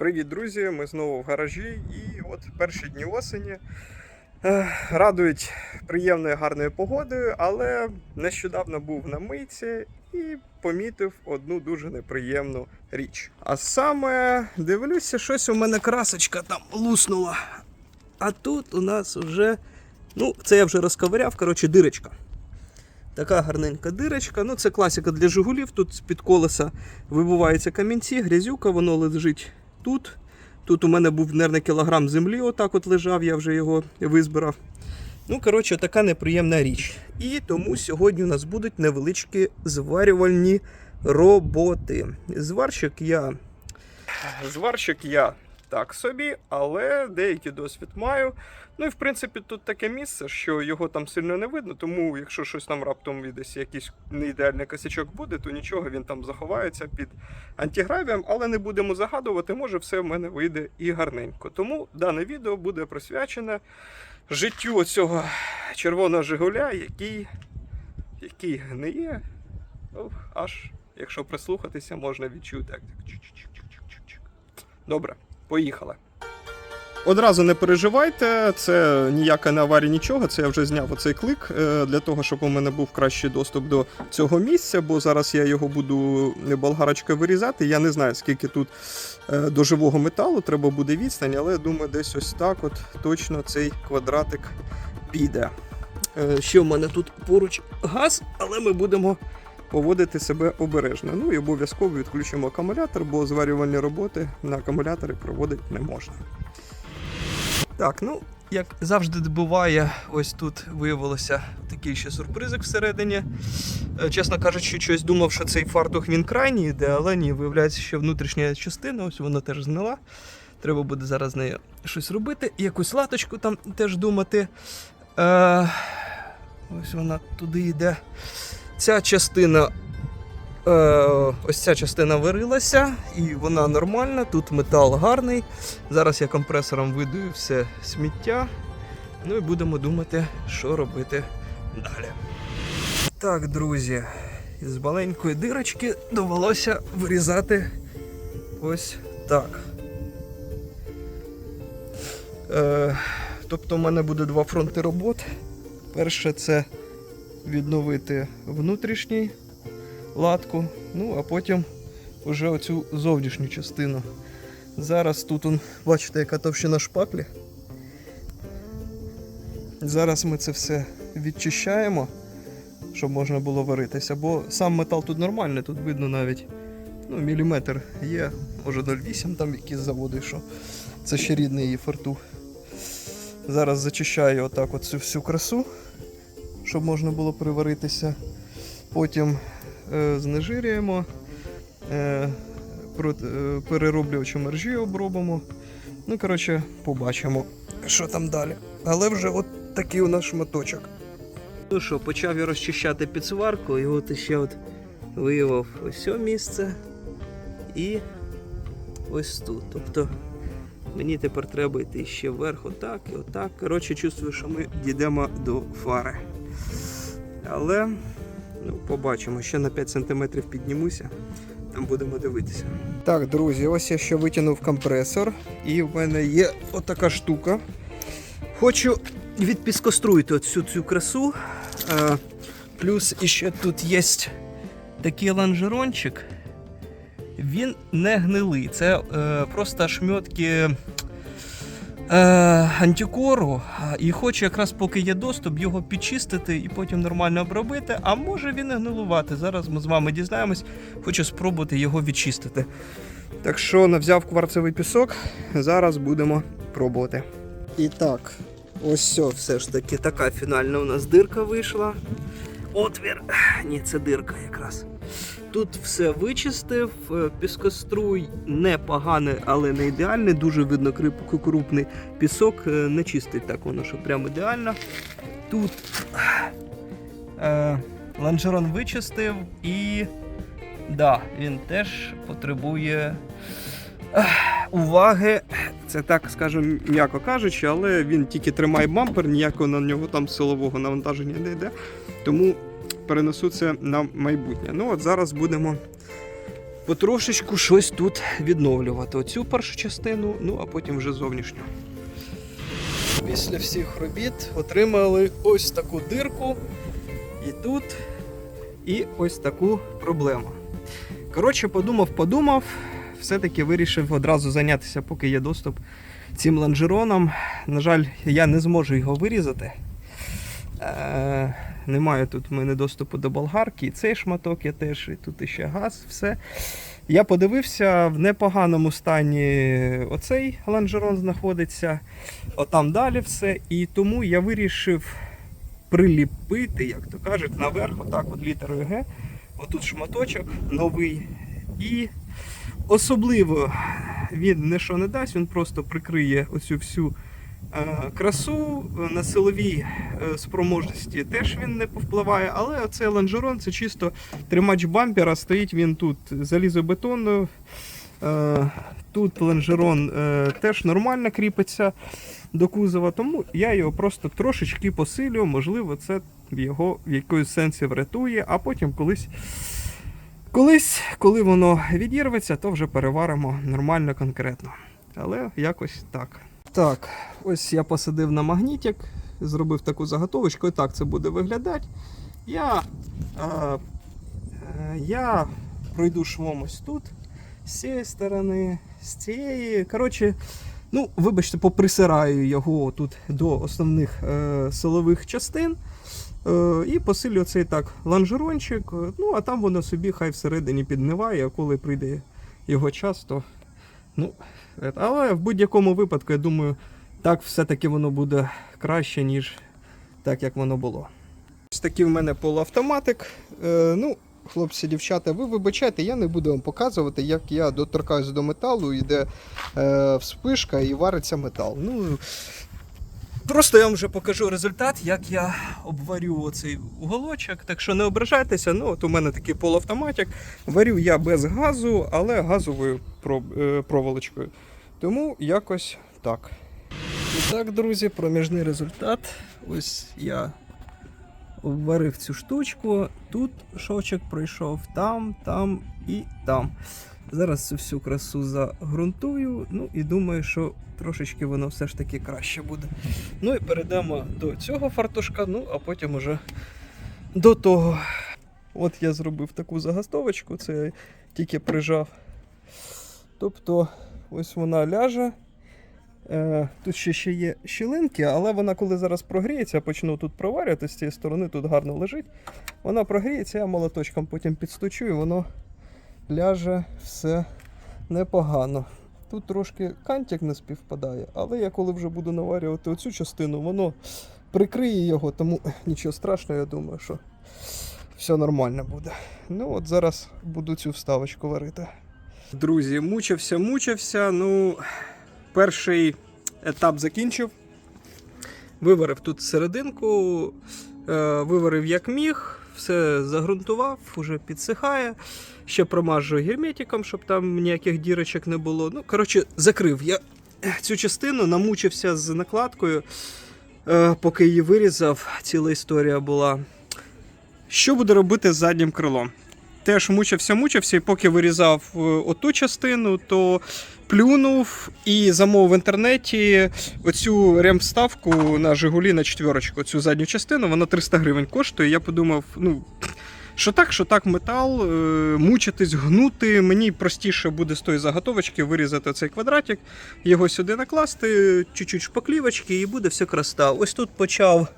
Привіт, друзі! Ми знову в гаражі, і от перші дні осені радують приємною гарною погодою, але нещодавно був на мийці і помітив одну дуже неприємну річ. А саме дивлюся, щось у мене красочка там луснула. А тут у нас вже, ну, це я вже розковиряв, коротше, дирочка. Така гарненька дирочка. Ну, це класика для Жигулів. Тут з-під колеса вибуваються камінці, грязюка, воно лежить тут. Тут у мене був, мабуть, кілограм землі, отак от лежав, я вже його визбирав. Ну, коротше, така неприємна річ. І тому сьогодні у нас будуть невеличкі зварювальні роботи. Зварщик я. Зварщик я так собі, але деякий досвід маю. Ну і в принципі тут таке місце, що його там сильно не видно, тому якщо щось там раптом десь якийсь неідеальний косячок буде, то нічого він там заховається під антигравієм, але не будемо загадувати, може все в мене вийде і гарненько. Тому дане відео буде присвячене життю цього червоного Жигуля, який, який гниє. Ну, аж якщо прислухатися, можна відчути. Добре, поїхали. Одразу не переживайте, це ніяка не аварія, нічого. Це я вже зняв оцей клик е, для того, щоб у мене був кращий доступ до цього місця, бо зараз я його буду болгарочкою вирізати. Я не знаю, скільки тут е, до живого металу треба буде відстань, але думаю, десь ось так от точно цей квадратик піде. Е, Ще в мене тут поруч газ, але ми будемо поводити себе обережно. Ну і обов'язково відключимо акумулятор, бо зварювальні роботи на акумуляторі проводити не можна. Так, ну, як завжди буває, ось тут виявилося такий ще сюрпризик всередині. Е, Чесно кажучи, щось думав, що цей фартух він крайній йде, але ні, виявляється, що внутрішня частина, ось вона теж згнила. Треба буде зараз з нею щось робити. І якусь латочку там теж думати. Е, ось вона туди йде. Ця частина. Е, ось ця частина варилася, і вона нормальна. Тут метал гарний. Зараз я компресором видую все сміття. Ну і будемо думати, що робити далі. Так, друзі, з маленької дирочки довелося вирізати ось так. Е, тобто, у мене буде два фронти робот. Перше це відновити внутрішній латку, ну а потім вже оцю зовнішню частину. Зараз тут, он, бачите, яка товщина шпаклі. Зараз ми це все відчищаємо, щоб можна було варитися, бо сам метал тут нормальний, тут видно навіть ну, міліметр є, може 0,8 там якісь заводи, що це ще рідний її фартух. Зараз зачищаю отак от цю всю красу, щоб можна було приваритися. Потім е, знежирюємо, е, е, перероблювачем мержі обробимо. Ну, коротше, побачимо, що там далі. Але вже от такий у нас шматочок. Ну що, почав я розчищати підсварку, і от ще от виявив ось це місце і ось тут. Тобто мені тепер треба йти ще вверх, отак і отак. Коротше, чувствую, що ми дійдемо до фари. Але ну, побачимо, ще на 5 см піднімуся, там будемо дивитися. Так, друзі, ось я ще витягнув компресор, і в мене є отака штука. Хочу відпіскоструїти оцю цю красу. Е, плюс іще тут є такий лонжерончик. Він не гнилий. Це е, просто шмьотки антикору. І хочу якраз поки є доступ, його підчистити і потім нормально обробити. А може він і гнилувати. Зараз ми з вами дізнаємось. Хочу спробувати його відчистити. Так що навзяв кварцевий пісок. Зараз будемо пробувати. І так, ось все, все ж таки така фінальна у нас дирка вийшла. Отвір. Ні, це дирка якраз. Тут все вичистив, е, піскоструй непоганий, але не ідеальний. Дуже видно крупний пісок, е, не чистить так воно, що прям ідеально. Тут е, лонжерон вичистив і да, він теж потребує ех, уваги. Це так скажемо, м'яко кажучи, але він тільки тримає бампер, ніякого на нього там силового навантаження не йде. Тому перенесу це на майбутнє. Ну от зараз будемо потрошечку щось тут відновлювати. Оцю першу частину, ну а потім вже зовнішню. Після всіх робіт отримали ось таку дирку. І тут, і ось таку проблему. Коротше, подумав, подумав, все-таки вирішив одразу зайнятися, поки є доступ цим лонжероном. На жаль, я не зможу його вирізати. Е, немає тут в мене доступу до болгарки, і цей шматок я теж, і тут іще газ, все. Я подивився, в непоганому стані оцей лонжерон знаходиться, отам далі все. І тому я вирішив приліпити, як то кажуть, наверх, отак от літерою Г. Отут шматочок новий. І особливо він не що не дасть, він просто прикриє оцю всю красу. На силовій е, спроможності теж він не повпливає, але оцей лонжерон це чисто тримач бампера, стоїть він тут залізобетонно. Е, Тут лонжерон е, теж нормально кріпиться до кузова, тому я його просто трошечки посилю, можливо, це його в якоїсь сенсі врятує, а потім колись, колись, коли воно відірветься, то вже переваримо нормально конкретно. Але якось так. Так, ось я посадив на магнітик, зробив таку заготовочку, і так це буде виглядати. Я, е, е, я пройду швом ось тут, з цієї сторони, з цієї. Коротше, ну, вибачте, поприсираю його тут до основних е, силових частин. Е, і посилю цей так лонжерончик. е, Ну, а там воно собі хай всередині підниває, а коли прийде його час, то. Ну, е, але в будь-якому випадку, я думаю, так все-таки воно буде краще, ніж так, як воно було. Ось такий в мене полуавтоматик. Е, ну, хлопці, дівчата, ви вибачайте, я не буду вам показувати, як я доторкаюся до металу, йде е, вспишка і вариться метал. Ну, Просто я вам вже покажу результат, як я обварю оцей уголочок. Так що не ображайтеся, ну от у мене такий полуавтоматик. Варю я без газу, але газовою е, проволочкою. Тому якось так. І так, друзі, проміжний результат. Ось я обварив цю штучку. Тут шовчик пройшов там, там і там. Зараз цю всю красу загрунтую. Ну і думаю, що трошечки воно все ж таки краще буде. Ну і перейдемо до цього фартушка, ну а потім уже до того. От я зробив таку загастовочку, це я тільки прижав. Тобто, ось вона ляже. Е, Тут ще, ще є щілинки, але вона, коли зараз прогріється, почну тут проварювати з цієї сторони, тут гарно лежить. Вона прогріється, я молоточком потім підстучу і воно ляже все непогано. Тут трошки кантик не співпадає, але я коли вже буду наварювати оцю частину, воно прикриє його, тому нічого страшного, я думаю, що все нормально буде. Ну от зараз буду цю вставочку варити. Друзі, мучився, мучився. Ну, перший етап закінчив. Виварив тут серединку, е, виварив як міг, все загрунтував, уже підсихає. Ще промажу герметиком, щоб там ніяких дірочок не було. Ну, коротше, закрив. Я цю частину намучився з накладкою, е, поки її вирізав. Ціла історія була. Що буду робити з заднім крилом? Теж мучився, мучився, і поки вирізав е, оту частину, то плюнув і замовив в інтернеті оцю ремставку на Жигулі на четверочку, цю задню частину, вона 300 гривень коштує. Я подумав, ну. Що так, що так, метал, е, мучитись, гнути. Мені простіше буде з тої заготовочки вирізати цей квадратик, його сюди накласти, чуть-чуть шпаклівочки, і буде все красота. Ось тут почав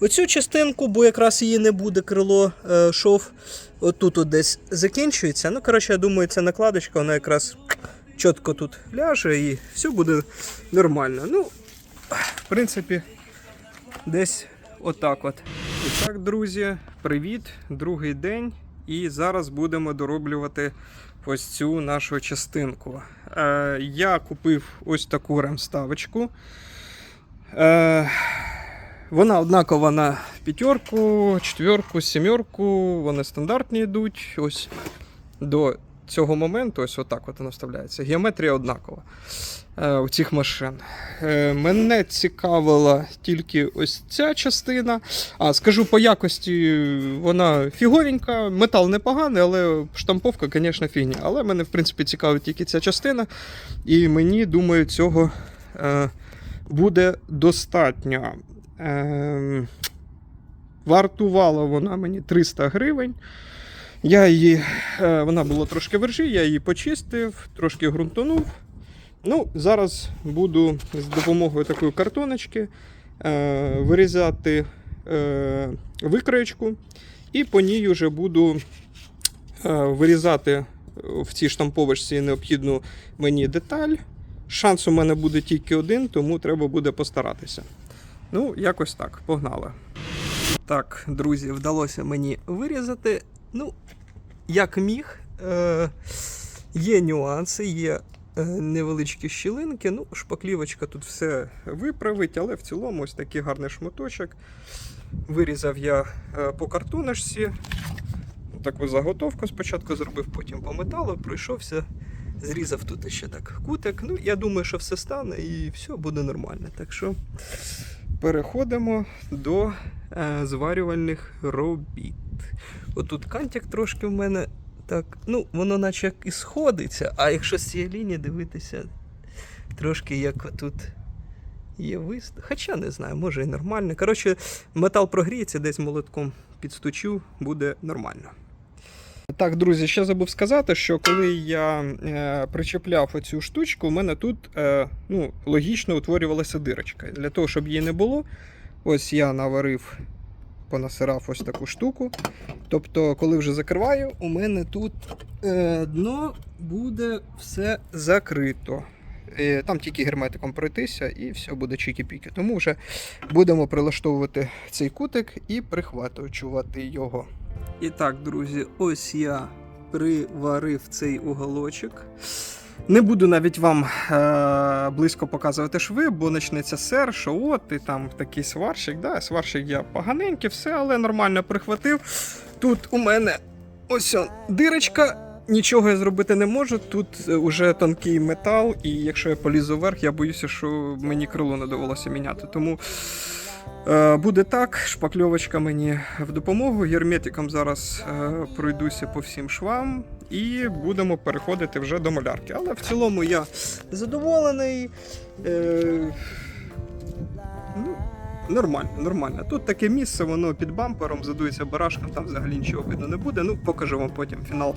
оцю частинку, бо якраз її не буде крило е, шов. Отут от десь закінчується. Ну, коротше, я думаю, ця накладочка, вона якраз чітко тут ляже і все буде нормально. Ну, в принципі, десь отак от. І так, друзі, привіт, другий день. І зараз будемо дороблювати ось цю нашу частинку. Е, я купив ось таку ремставочку. Е, вона однакова на п'ятерку, четверку, сімерку. Вони стандартні йдуть. Ось до цього моменту, ось отак от воно вставляється. Геометрія однакова е, у цих машин. Е, мене цікавила тільки ось ця частина. А скажу по якості, вона фіговенька, метал непоганий, але штамповка, звісно, фігня. Але мене, в принципі, цікавить тільки ця частина. І мені, думаю, цього е, буде достатньо. Е, вартувала вона мені 300 гривень. Я її, е, вона була трошки вержі, я її почистив, трошки ґрунтонув. Ну, зараз буду з допомогою такої картоночки е, вирізати е, викроєчку, і по ній вже буду е, вирізати в цій штамповочці необхідну мені деталь. Шанс у мене буде тільки один, тому треба буде постаратися. Ну, якось так, погнали. Так, друзі, вдалося мені вирізати. Ну, як міг. Е, є нюанси, є е, невеличкі щілинки. Ну, шпаклівочка тут все виправить, але в цілому ось такий гарний шматочок. Вирізав я е, по картоночці. Таку заготовку спочатку зробив, потім по металу, пройшовся, зрізав тут ще так кутик. Ну, я думаю, що все стане і все буде нормально. Так що переходимо до е, зварювальних робіт. Отут кантик трошки в мене так, ну, воно наче як і сходиться, а якщо з цієї лінії дивитися, трошки як тут є вист. Хоча не знаю, може і нормально. Коротше, метал прогріється, десь молотком підстучу, буде нормально. Так, друзі, ще забув сказати, що коли я е, причепляв оцю штучку, у мене тут е, ну, логічно утворювалася дирочка. Для того, щоб її не було, ось я наварив, понасирав ось таку штуку. Тобто, коли вже закриваю, у мене тут е, дно буде все закрито. Е, Там тільки герметиком пройтися і все буде чікі-піки. Тому вже будемо прилаштовувати цей кутик і прихватувати його. І так, друзі, ось я приварив цей уголочок. Не буду навіть вам е- близько показувати шви, бо почнеться сер, що от і там такий сварщик. Да, сварщик я поганенький, все, але нормально прихватив. Тут у мене ось он, дирочка. Нічого я зробити не можу. Тут вже тонкий метал, і якщо я полізу вверх, я боюся, що мені крило не довелося міняти. Тому е, буде так. Шпакльовочка мені в допомогу. Герметиком зараз е, пройдуся по всім швам і будемо переходити вже до малярки. Але в цілому я задоволений. Е, ну, Нормально, нормально. Тут таке місце, воно під бампером задується барашком, там взагалі нічого видно не буде. Ну, покажу вам потім фінал.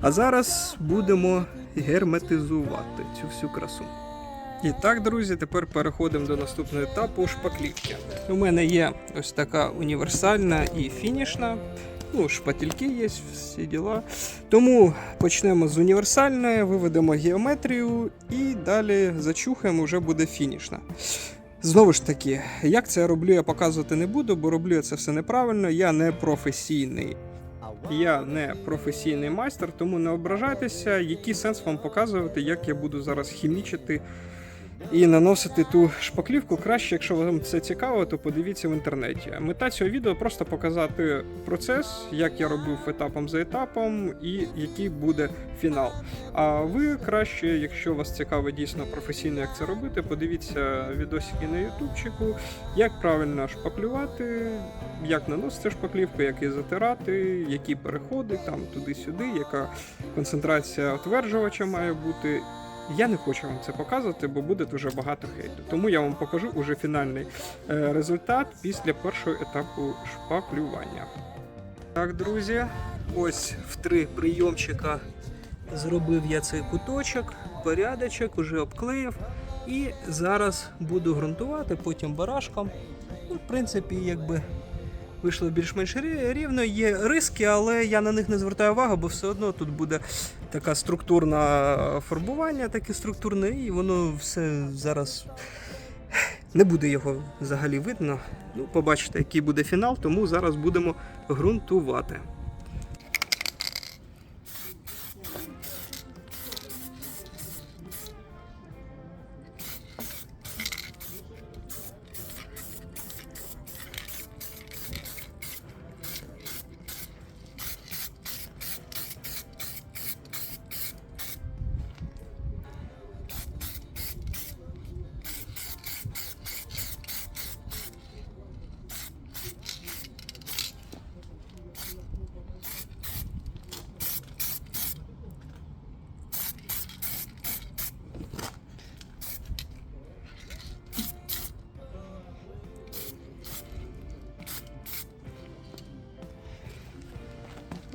А зараз будемо герметизувати цю всю красу. І так, друзі, тепер переходимо до наступного етапу шпаклівки. У мене є ось така універсальна і фінішна. Ну, шпательки є, всі діла. Тому почнемо з універсальної, виведемо геометрію і далі зачухаємо, вже буде фінішна. Знову ж таки, як це я роблю, я показувати не буду, бо роблю я це все неправильно. Я не професійний. Я не професійний майстер, тому не ображайтеся, який сенс вам показувати, як я буду зараз хімічити і наносити ту шпаклівку. Краще, якщо вам це цікаво, то подивіться в інтернеті. Мета цього відео просто показати процес, як я робив етапом за етапом, і який буде фінал. А ви краще, якщо вас цікавить дійсно професійно, як це робити, подивіться відосики на ютубчику, як правильно шпаклювати, як наносити шпаклівку, як її затирати, які переходи там туди-сюди, яка концентрація утверджувача має бути. Я не хочу вам це показувати, бо буде дуже багато хейту. Тому я вам покажу уже фінальний е, результат після першого етапу шпаклювання. Так, друзі, ось в три прийомчика зробив я цей куточок, порядочок, уже обклеїв. І зараз буду ґрунтувати, потім барашком. Ну, в принципі, якби вийшло більш-менш рівно. Є риски, але я на них не звертаю увагу, бо все одно тут буде така структурна фарбування, таке структурне, і воно все зараз не буде його взагалі видно. Ну, побачите, який буде фінал, тому зараз будемо ґрунтувати.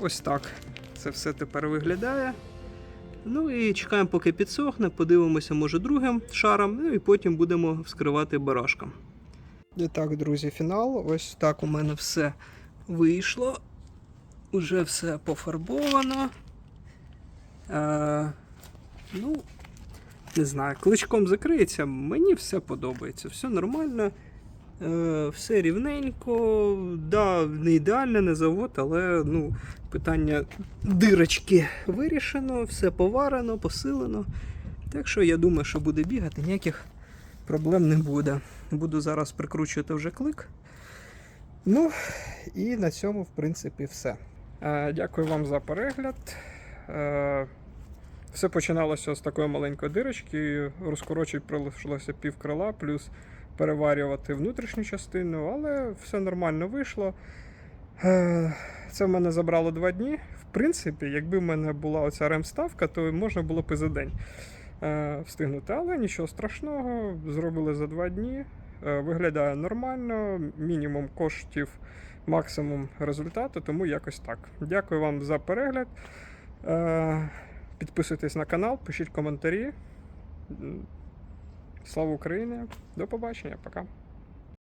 Ось так це все тепер виглядає. Ну і чекаємо, поки підсохне, подивимося, може, другим шаром, ну і потім будемо вскривати барашком. І так, друзі, фінал. Ось так у мене все вийшло. Уже все пофарбовано. Е, ну, не знаю, кличком закриється, мені все подобається, все нормально. Е, все рівненько, да, не ідеально, не завод, але ну, питання дирочки вирішено, все поварено, посилено. Так що я думаю, що буде бігати, ніяких проблем не буде. Буду зараз прикручувати вже клик. Ну, і на цьому, в принципі, все. Е, дякую вам за перегляд. Е, все починалося з такої маленької дирочки. Розкорочить прийшлося пів крила, плюс переварювати внутрішню частину, але все нормально вийшло. Е, Це в мене забрало два дні. В принципі, якби в мене була оця ремставка, то можна було б і за день е, встигнути. Але нічого страшного, зробили за два дні. Е, Виглядає нормально, мінімум коштів, максимум результату, тому якось так. Дякую вам за перегляд. Підписуйтесь на канал, пишіть коментарі. Слава Україні! До побачення, пока.